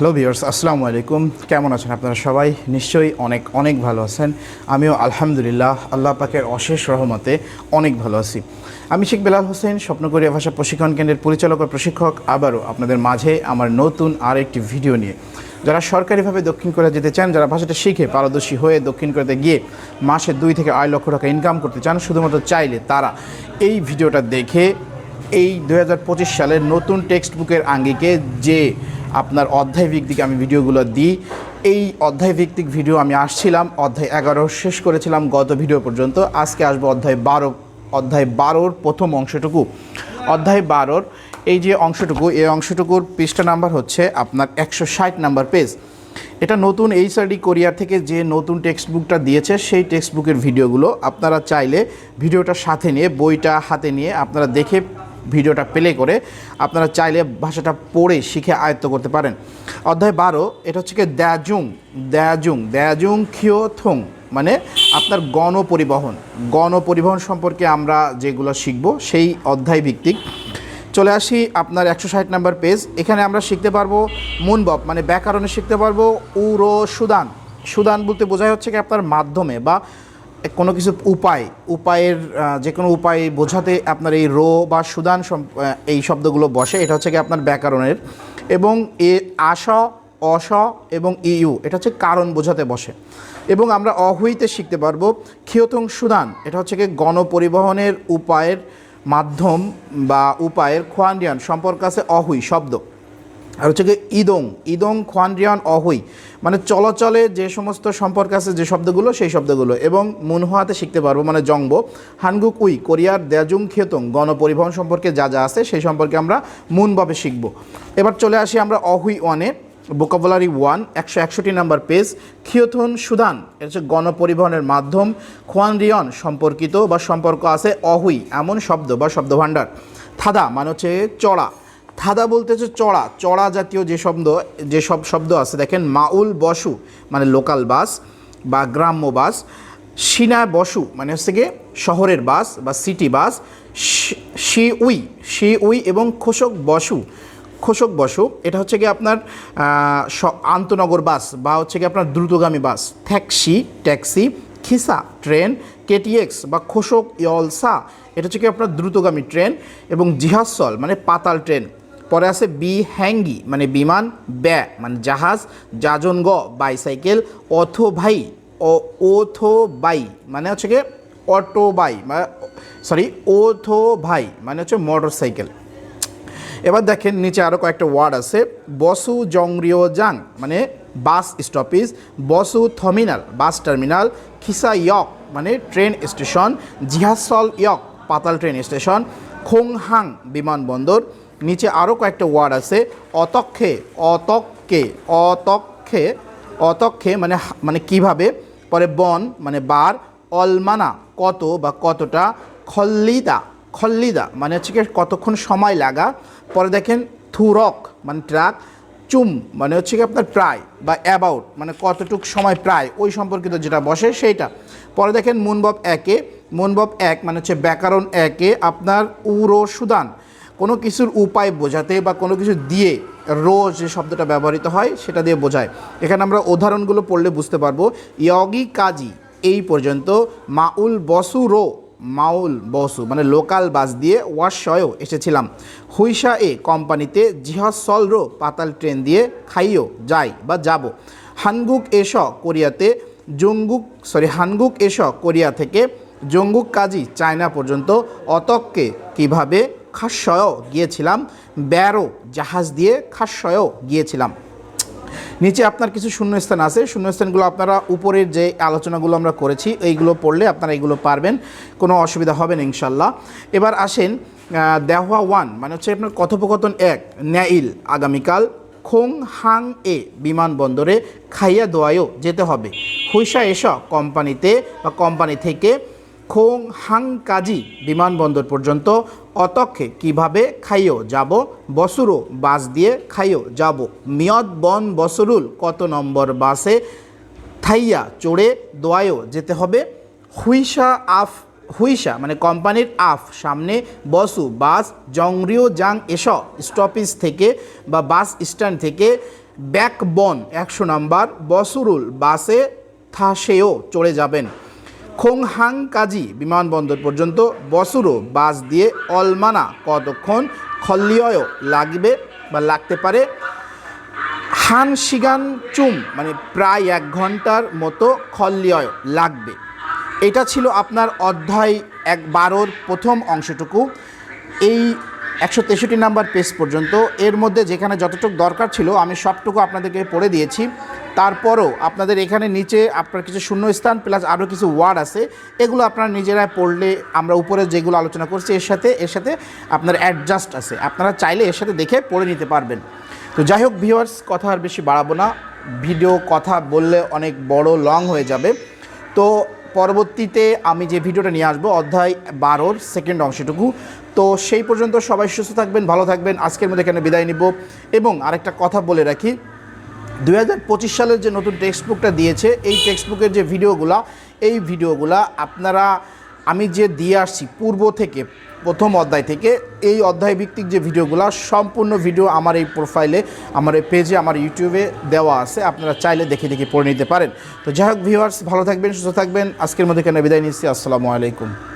Hello viewers আসসালামু আলাইকুম কেমন আছেন আপনারা সবাই? নিশ্চয়ই অনেক অনেক ভালো আছেন। আমিও আলহামদুলিল্লাহ আল্লাহ পাকের অশেষ রহমতে অনেক ভালো আছি। আমি শেখ বেলাল হোসেন স্বপ্নকরিয়া ভাষা প্রশিক্ষণ কেন্দ্রের পরিচালক ও প্রশিক্ষক, আবারও আপনাদের মাঝে আমার নতুন আর একটি ভিডিও নিয়ে। যারা সরকারিভাবে দক্ষিণ কোরিয়া যেতে চান, যারা ভাষাটা শিখে পারদর্শী হয়ে দক্ষিণ কোরিয়াতে গিয়ে মাসে দুই থেকে আড়াই লক্ষ টাকা ইনকাম করতে চান, শুধুমাত্র চাইলে তারা এই ভিডিওটা দেখে এই দু হাজার পঁচিশ সালের নতুন টেক্সট বুকের আঙ্গিকে যে আপনার অধ্যায় ভিত্তিক আমি ভিডিওগুলো দিই। এই অধ্যায় ভিত্তিক ভিডিও আমি আসছিলাম, অধ্যায় এগারো শেষ করেছিলাম গত ভিডিও পর্যন্ত। আজকে আসব অধ্যায় বারো, অধ্যায় বারোর প্রথম অংশটুকু। অধ্যায় বারোর এই যে অংশটুকু, এই অংশটুকুর পৃষ্ঠা নাম্বার হচ্ছে আপনার একশো ষাট নাম্বার পেজ। এটা নতুন এইচআরডি কোরিয়ার থেকে যে নতুন টেক্সট বুকটা দিয়েছে, সেই টেক্সট বুকের ভিডিওগুলো আপনারা চাইলে ভিডিওটা সাথে নিয়ে, বইটা হাতে নিয়ে আপনারা দেখে ভিডিওটা প্লে করে আপনারা চাইলে ভাষাটা পড়ে শিখে আয়ত্ত করতে পারেন। অধ্যায় বারো, এটা হচ্ছে কি দ্যাজুং দ্যাজুং দ্যাজুং খিওথং মানে আপনার গণপরিবহন। গণপরিবহন সম্পর্কে আমরা যেগুলো শিখব সেই অধ্যায় ভিত্তিক। চলে আসি আপনার একশো ষাট নাম্বার পেজ। এখানে আমরা শিখতে পারব মুনবব মানে ব্যাকরণে শিখতে পারব উরো সুদান। সুদান বলতে বোঝায় হচ্ছে কি আপনার মাধ্যমে বা কোনো কিছু উপায়, উপায়ের যে কোনো উপায় বোঝাতে আপনার এই রো বা সুদান এই শব্দগুলো বসে, এটা হচ্ছে কি আপনার ব্যাকরণের। এবং এ আস অস এবং ইউ, এটা হচ্ছে কারণ বোঝাতে বসে। এবং আমরা অহুইতে শিখতে পারব ক্ষিয়তং সুদান, এটা হচ্ছে কি গণপরিবহনের উপায়ের মাধ্যম বা উপায়ের খোয়ান্ডিয়ান, সম্পর্ক আছে অহুই শব্দ। আর হচ্ছে গিয়ে ইদং ইদং খোয়ানরিয়ান অহুই। মানে চলাচলে যে সমস্ত সম্পর্ক আছে, যে শব্দগুলো, সেই শব্দগুলো। এবং মুনহাতে শিখতে পারব মানে জংব। হানগুক উই, কোরিয়ার দেজুং খেতং, গণপরিবহন সম্পর্কে যা যা আছে, সেই সম্পর্কে আমরা মুনভাবে শিখব। এবার চলে আসি আমরা অহুই ওয়ানে ভোকাবুলারি ওয়ান একশো একষট্টি নাম্বার পেজ খিওথন সুদান এটা হচ্ছে গণপরিবহনের মাধ্যম। খোয়ানরিয়ন সম্পর্কিত বা সম্পর্ক আছে অহুই, এমন শব্দ বা শব্দভাণ্ডার। থাদা মানে হচ্ছে চড়া। থাদা বলতে হচ্ছে চড়া। চড়া জাতীয় যে শব্দ, যে সব শব্দ আছে, দেখেন মাউল বসু মানে লোকাল বাস বা গ্রাম্য বাস, সিনা বসু মানে হচ্ছে গিয়ে শহরের বাস বা সিটি বাস, শি উই শি উই এবং খোসক বসু। খোসক বসু, এটা হচ্ছে কি আপনার আন্তনগর বাস বা হচ্ছে গিয়ে আপনার দ্রুতগামী বাস। ট্যাক্সি ট্যাক্সি, খিসা, ট্রেন, কেটিএক্স বা খোসক, ইয়লসা, এটা হচ্ছে কি আপনার দ্রুতগামী ট্রেন এবং জিহাসল মানে পাতাল ট্রেন। পরে আছে বি হ্যাঙ্গি মানে বিমান, ব্যা মানে জাহাজ, যাজন গ, বাইসাইকেল অথো ভাই ও ওথো বাই মানে হচ্ছে কি অটো বাই সরি ওথো ভাই মানে হচ্ছে মোটর সাইকেল এবার দেখেন নিচে আরও কয়েকটা ওয়ার্ড আছে। বসু জংরিও জাং মানে বাস স্টপেজ, বসু থমিনাল বাস টার্মিনাল খিসা ইয়ক মানে ট্রেন স্টেশন জিহাসল ইয়ক, পাতাল ট্রেন স্টেশন খোংহাং বিমানবন্দর নিচে আরও কয়েকটা ওয়ার্ড আছে। অতক্ষে অতক্ষে অতক্ষে অতক্ষে মানে মানে কীভাবে? পরে বন মানে বার। অলমানা কত বা কতটা? খল্লিদা খল্লিদা মানে হচ্ছে কি কতক্ষণ সময় লাগা? পরে দেখেন থুরক মানে ট্রাক। চুম মানে হচ্ছে কি আপনার প্রায় বা অ্যাবাউট মানে কতটুক সময় প্রায়? ওই সম্পর্কিত যেটা বসে সেইটা। পরে দেখেন মুনবব একে। মুনবব এক মানে হচ্ছে ব্যাকরণ একে আপনার উরো সুদান। কোনো কিছুর উপায় বোঝাতে বা কোনো কিছু দিয়ে রোজ যে শব্দটা ব্যবহৃত হয়, সেটা দিয়ে বোঝায়। এখানে আমরা উদাহরণগুলো পড়লে বুঝতে পারব, ইয়গি কাজী এই পর্যন্ত, মাউল বসু রো মাউল বসু মানে লোকাল বাস দিয়ে ওয়াশয়ও এসেছিলাম। হুইসা এ কোম্পানিতে জিহসল রো, পাতাল ট্রেন দিয়ে খাইও যাই বা যাব। হানগুক এস, কোরিয়াতে জঙ্গুক সরি হানগুক এস, কোরিয়া থেকে জঙ্গুক কাজী চায়না পর্যন্ত অতককে কীভাবে খাস্যয়ও গিয়েছিলাম, ব্যারো জাহাজ দিয়ে খাস্যয়ও গিয়েছিলাম। নিচে আপনার কিছু শূন্যস্থান আছে। শূন্যস্থানগুলো আপনারা উপরের যে আলোচনাগুলো আমরা করেছি, এইগুলো পড়লে আপনারা এইগুলো পারবেন। কোনো অসুবিধা হবে না, ইনশাল্লাহ। এবার আসেন দেহওয়া ওয়ান মানে হচ্ছে আপনার কথোপকথন এক, ন্যাইল আগামীকাল খোং হাং এ বিমানবন্দরে খাইয়া দোয়ায়ও যেতে হবে। হুইসা এসা কোম্পানিতে বা কোম্পানি থেকে খোং হাং কাজি বিমানবন্দর পর্যন্ত অতক্ষে কীভাবে খাইও যাব, বসুরো বাস দিয়ে খাইও যাব মিয়দ বন বসরুল কত নম্বর বাসে থাইয়া চড়ে দোয়ায়ও যেতে হবে? হুইসা আফ, হুইসা মানে কোম্পানির আফ, সামনে বসু বাস, জংরিও জাং এস, স্টপেজ থেকে বা বাস স্ট্যান্ড থেকে ব্যাকবন একশো নম্বর বসুরুল বাসে থাসেও চড়ে যাবেন। খোংহাং কাজী বিমানবন্দর পর্যন্ত বসুরো বাস দিয়ে অলমানা কতক্ষণ খল্লিয় লাগবে বা লাগতে পারে? হান শিগান চুম মানে প্রায় এক ঘণ্টার মতো খল্লিয় লাগবে। এটা ছিল আপনার অধ্যায় এক বারোর প্রথম অংশটুকু। এই একশো তেষট্টি নাম্বার পেজ পর্যন্ত। এর মধ্যে যেখানে যতটুকু দরকার ছিল, আমি সবটুকু আপনাদেরকে পড়ে দিয়েছি। তারপরও আপনাদের এখানে নিচে আপনার কিছু শূন্যস্থান প্লাস আরও কিছু ওয়ার্ড আছে। এগুলো আপনারা নিজেরাই পড়লে আমরা উপরে যেগুলো আলোচনা করছি, এর সাথে এর সাথে আপনার অ্যাডজাস্ট আছে। আপনারা চাইলে এর সাথে দেখে পড়ে নিতে পারবেন। তো যাই হোক ভিউয়ার্স কথা আর বেশি বাড়াবো না। ভিডিও কথা বললে অনেক বড় লং হয়ে যাবে। তো পরবর্তীতে আমি যে ভিডিওটা নিয়ে আসব, অধ্যায় বারোর সেকেন্ড অংশটুকু। তো সেই পর্যন্ত সবাই সুস্থ থাকবেন, ভালো থাকবেন। আজকের মধ্যে এখানে বিদায় নিব। এবং আরেকটা কথা বলে রাখি দু হাজার পঁচিশ সালের যে নতুন টেক্সট বুকটা দিয়েছে, এই টেক্সট বুকের যে ভিডিওগুলো, এই ভিডিওগুলা আপনারা, আমি যে দিয়ে আসছি পূর্ব থেকে প্রথম অধ্যায় থেকে এই অধ্যায় ভিত্তিক যে ভিডিওগুলো, সম্পূর্ণ ভিডিও আমার এই প্রোফাইলে আমার এই পেজে আমার ইউটিউবে দেওয়া আছে। আপনারা চাইলে দেখে দেখে পড়ে নিতে পারেন। তো যাই হোক ভিউয়ার্স ভালো থাকবেন, সুস্থ থাকবেন। আজকের মধ্যে কেন বিদায় নিচ্ছি। আসসালামু আলাইকুম।